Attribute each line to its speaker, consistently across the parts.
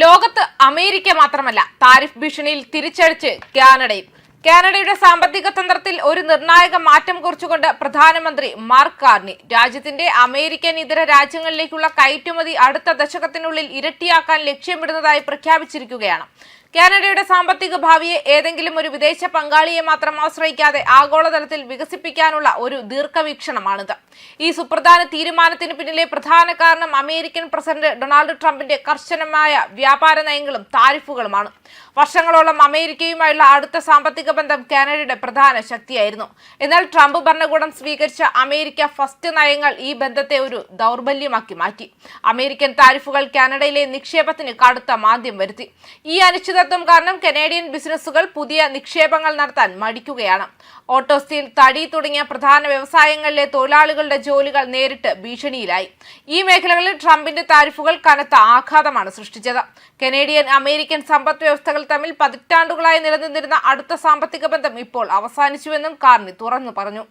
Speaker 1: ലോകത്ത് അമേരിക്ക മാത്രമല്ല താരിഫ് ഭീഷണിയിൽ തിരിച്ചടിച്ച് കാനഡയും. കാനഡയുടെ സാമ്പത്തിക തന്ത്രത്തിൽ ഒരു നിർണായക മാറ്റം കുറിച്ചുകൊണ്ട് പ്രധാനമന്ത്രി മാർക്ക് കാർണി രാജ്യത്തിന്റെ അമേരിക്കൻ ഇതര രാജ്യങ്ങളിലേക്കുള്ള കയറ്റുമതി അടുത്ത ദശകത്തിനുള്ളിൽ ഇരട്ടിയാക്കാൻ ലക്ഷ്യമിടുന്നതായി പ്രഖ്യാപിച്ചിരിക്കുകയാണ്. കാനഡയുടെ സാമ്പത്തിക ഭാവിയെ ഏതെങ്കിലും ഒരു വിദേശ പങ്കാളിയെ മാത്രം ആശ്രയിക്കാതെ ആഗോളതലത്തിൽ വികസിപ്പിക്കാനുള്ള ഒരു ദീർഘവീക്ഷണമാണിത്. ഈ സുപ്രധാന തീരുമാനത്തിന് പിന്നിലെ പ്രധാന കാരണം അമേരിക്കൻ പ്രസിഡന്റ് ഡൊണാൾഡ് ട്രംപിന്റെ കർശനമായ വ്യാപാര നയങ്ങളും താരിഫുകളുമാണ്. വർഷങ്ങളോളം അമേരിക്കയുമായുള്ള അടുത്ത സാമ്പത്തിക ബന്ധം കാനഡയുടെ പ്രധാന ശക്തിയായിരുന്നു. എന്നാൽ ട്രംപ് ഭരണകൂടം സ്വീകരിച്ച അമേരിക്ക ഫസ്റ്റ് നയങ്ങൾ ഈ ബന്ധത്തെ ഒരു ദൗർബല്യമാക്കി മാറ്റി. അമേരിക്കൻ താരിഫുകൾ കാനഡയിലെ നിക്ഷേപത്തിന് കടുത്ത മാന്ദ്യം വരുത്തി. ഈ അനിശ്ചിതത്വം കാരണം കനേഡിയൻ ബിസിനസ്സുകൾ പുതിയ നിക്ഷേപങ്ങൾ നടത്താൻ മടിക്കുകയാണ്. ഓട്ടോ സ്റ്റീൽ തടി തുടങ്ങിയ പ്രധാന വ്യവസായങ്ങളിലെ തൊഴിലാളികളുടെ ജോലികൾ നേരിട്ട് ഭീഷണിയിലായി. ഈ മേഖലകളിൽ ട്രംപിന്റെ താരിഫുകൾ കനത്ത ആഘാതമാണ് സൃഷ്ടിച്ചത്. കനേഡിയൻ അമേരിക്കൻ സമ്പദ് വ്യവസ്ഥകൾ തമ്മിൽ പതിറ്റാണ്ടുകളായി നിലനിന്നിരുന്ന അടുത്ത സാമ്പത്തിക ബന്ധം ഇപ്പോൾ അവസാനിച്ചുവെന്നും കാർണി തുറന്നു പറഞ്ഞു.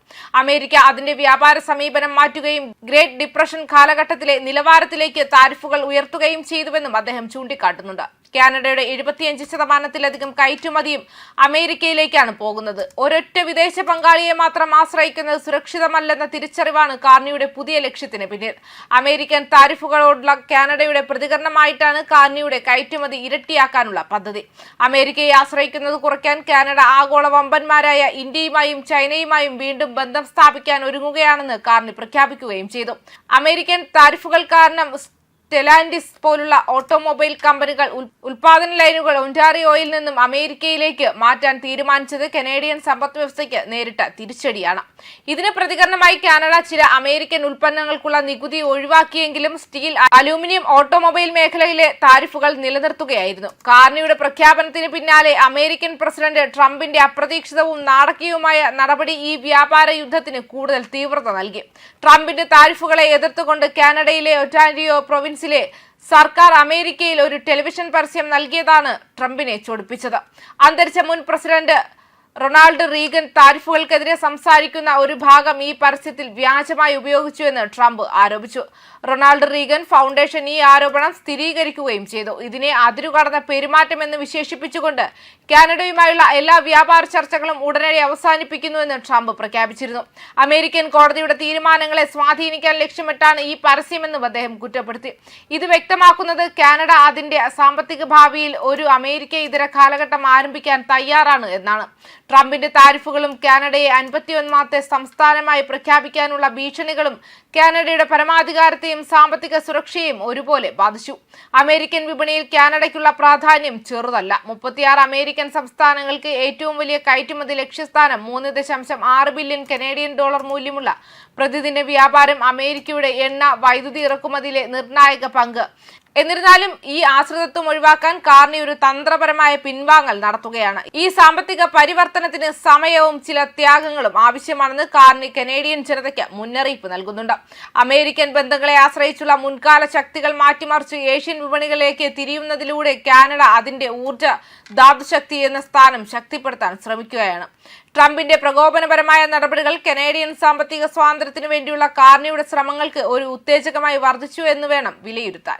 Speaker 1: അമേരിക്ക അതിന്റെ വ്യാപാര സമീപനം മാറ്റുകയും ഗ്രേറ്റ് ഡിപ്രഷൻ കാലഘട്ടത്തിലെ നിലവാരത്തിലേക്ക് താരിഫുകൾ ഉയർത്തുകയും ചെയ്തുവെന്നും അദ്ദേഹം ചൂണ്ടിക്കാട്ടുന്നുണ്ട്. കാനഡയുടെ എഴുപത്തിയഞ്ച് ശതമാനത്തിലധികം കയറ്റുമതിയും അമേരിക്കയിലേക്കാണ് പോകുന്നത്. ഒരൊറ്റ വിദേശ പങ്കാളിയെ മാത്രം ആശ്രയിക്കുന്നത് സുരക്ഷിതമല്ലെന്ന തിരിച്ചറിവാണ് കാർണിയുടെ പുതിയ ലക്ഷ്യത്തിന് പിന്നിൽ. അമേരിക്കൻ താരിഫുകളോടുള്ള കാനഡയുടെ പ്രതികരണമായിട്ടാണ് കാർണിയുടെ കയറ്റുമതി ഇരട്ടിയാക്കാനുള്ള പദ്ധതി. അമേരിക്കയെ ആശ്രയിക്കുന്നത് കുറയ്ക്കാൻ കാനഡ ആഗോള വമ്പന്മാരായ ഇന്ത്യയുമായും ചൈനയുമായും വീണ്ടും ബന്ധം സ്ഥാപിക്കാൻ ഒരുങ്ങുകയാണെന്ന് കാർണി പ്രഖ്യാപിക്കുകയും ചെയ്തു. അമേരിക്കൻ താരിഫുകൾ കാരണം ടെലാൻഡിസ് പോലുള്ള ഓട്ടോമൊബൈൽ കമ്പനികൾ ഉൽ- ഉൽപാദന ലൈനുകൾ ഒന്റാറിയോയിൽ നിന്നും അമേരിക്കയിലേക്ക് മാറ്റാൻ തീരുമാനിച്ചത് കനേഡിയൻ സമ്പദ് വ്യവസ്ഥയ്ക്ക് നേരിട്ട തിരിച്ചടിയാണ്. ഇതിന് പ്രതികരണമായി കാനഡ ചില അമേരിക്കൻ ഉൽപ്പന്നങ്ങൾക്കുള്ള നികുതി ഒഴിവാക്കിയെങ്കിലും സ്റ്റീൽ അലൂമിനിയം ഓട്ടോമൊബൈൽ മേഖലയിലെ താരിഫുകൾ നിലനിർത്തുകയായിരുന്നു. കാർണിയുടെ പ്രഖ്യാപനത്തിന് പിന്നാലെ അമേരിക്കൻ പ്രസിഡന്റ് ട്രംപിന്റെ അപ്രതീക്ഷിതവും നാടകീയവുമായ നടപടി ഈ വ്യാപാര യുദ്ധത്തിന് കൂടുതൽ തീവ്രത നൽകി. ട്രംപിന്റെ താരിഫുകളെ എതിർത്തുകൊണ്ട് കാനഡയിലെ ഒറ്റാൻഡിയോ പ്രൊവിൻസിലെ സർക്കാർ അമേരിക്കയിൽ ഒരു ടെലിവിഷൻ പരസ്യം നൽകിയതാണ് ട്രംപിനെ ചൊടിപ്പിച്ചത്. അന്തരിച്ച മുൻ പ്രസിഡന്റ് റൊണാൾഡ് റീഗൻ താരിഫുകൾക്കെതിരെ സംസാരിക്കുന്ന ഒരു ഭാഗം ഈ പരസ്യത്തിൽ വ്യാജമായി ഉപയോഗിച്ചുവെന്ന് ട്രംപ് ആരോപിച്ചു. റൊണാൾഡ് റീഗൻ ഫൗണ്ടേഷൻ ഈ ആരോപണം സ്ഥിരീകരിക്കുകയും ചെയ്തു. ഇതിനെ അതിരുകടന്ന പെരുമാറ്റമെന്ന് വിശേഷിപ്പിച്ചുകൊണ്ട് കാനഡയുമായുള്ള എല്ലാ വ്യാപാര ചർച്ചകളും ഉടനടി അവസാനിപ്പിക്കുന്നുവെന്ന് ട്രംപ് പ്രഖ്യാപിച്ചിരുന്നു. അമേരിക്കൻ കോടതിയുടെ തീരുമാനങ്ങളെ സ്വാധീനിക്കാൻ ലക്ഷ്യമിട്ടാണ് ഈ പരസ്യമെന്നും അദ്ദേഹം കുറ്റപ്പെടുത്തി. ഇത് വ്യക്തമാക്കുന്നത് കാനഡ അതിന്റെ സാമ്പത്തിക ഭാവിയിൽ ഒരു അമേരിക്ക ഇതര കാലഘട്ടം ആരംഭിക്കാൻ തയ്യാറാണ് എന്നാണ്. ട്രംപിന്റെ താരിഫുകളും കാനഡയെ അൻപത്തിയൊന്നാമത്തെ സംസ്ഥാനമായി പ്രഖ്യാപിക്കാനുള്ള ഭീഷണികളും കാനഡയുടെ പരമാധികാരത്തെയും സാമ്പത്തിക സുരക്ഷയെയും ഒരുപോലെ ബാധിച്ചു. അമേരിക്കൻ വിപണിയിൽ കാനഡയ്ക്കുള്ള പ്രാധാന്യം ചെറുതല്ല. മുപ്പത്തിയാറ് അമേരിക്കൻ സംസ്ഥാനങ്ങൾക്ക് ഏറ്റവും വലിയ കയറ്റുമതി ലക്ഷ്യസ്ഥാനം മൂന്ന് ദശാംശം ആറ് ബില്യൺ കനേഡിയൻ ഡോളർ മൂല്യമുള്ള പ്രതിദിന വ്യാപാരം അമേരിക്കയുടെ എണ്ണ വൈദ്യുതി ഇറക്കുമതിയിലെ നിർണായക പങ്ക്. എന്നിരുന്നാലും ഈ ആശ്രിതത്വം ഒഴിവാക്കാൻ കാർണി ഒരു തന്ത്രപരമായ പിൻവാങ്ങൽ നടത്തുകയാണ്. ഈ സാമ്പത്തിക പരിവർത്തനത്തിന് സമയവും ചില ത്യാഗങ്ങളും ആവശ്യമാണെന്ന് കാർണി കനേഡിയൻ ജനതയ്ക്ക് മുന്നറിയിപ്പ് നൽകുന്നുണ്ട്. അമേരിക്കൻ ബന്ധങ്ങളെ ആശ്രയിച്ചുള്ള മുൻകാല ശക്തികൾ മാറ്റിമറിച്ച് ഏഷ്യൻ വിപണികളിലേക്ക് തിരിയുന്നതിലൂടെ കാനഡ അതിന്റെ ഊർജ ധാതുശക്തി എന്ന സ്ഥാനം ശക്തിപ്പെടുത്താൻ ശ്രമിക്കുകയാണ്. ട്രംപിന്റെ പ്രകോപനപരമായ നടപടികൾ കനേഡിയൻ സാമ്പത്തിക സ്വാതന്ത്ര്യത്തിനു വേണ്ടിയുള്ള കാർണിയുടെ ശ്രമങ്ങൾക്ക് ഒരു ഉത്തേജകമായി വർദ്ധിച്ചു എന്ന് വേണം വിലയിരുത്താൻ.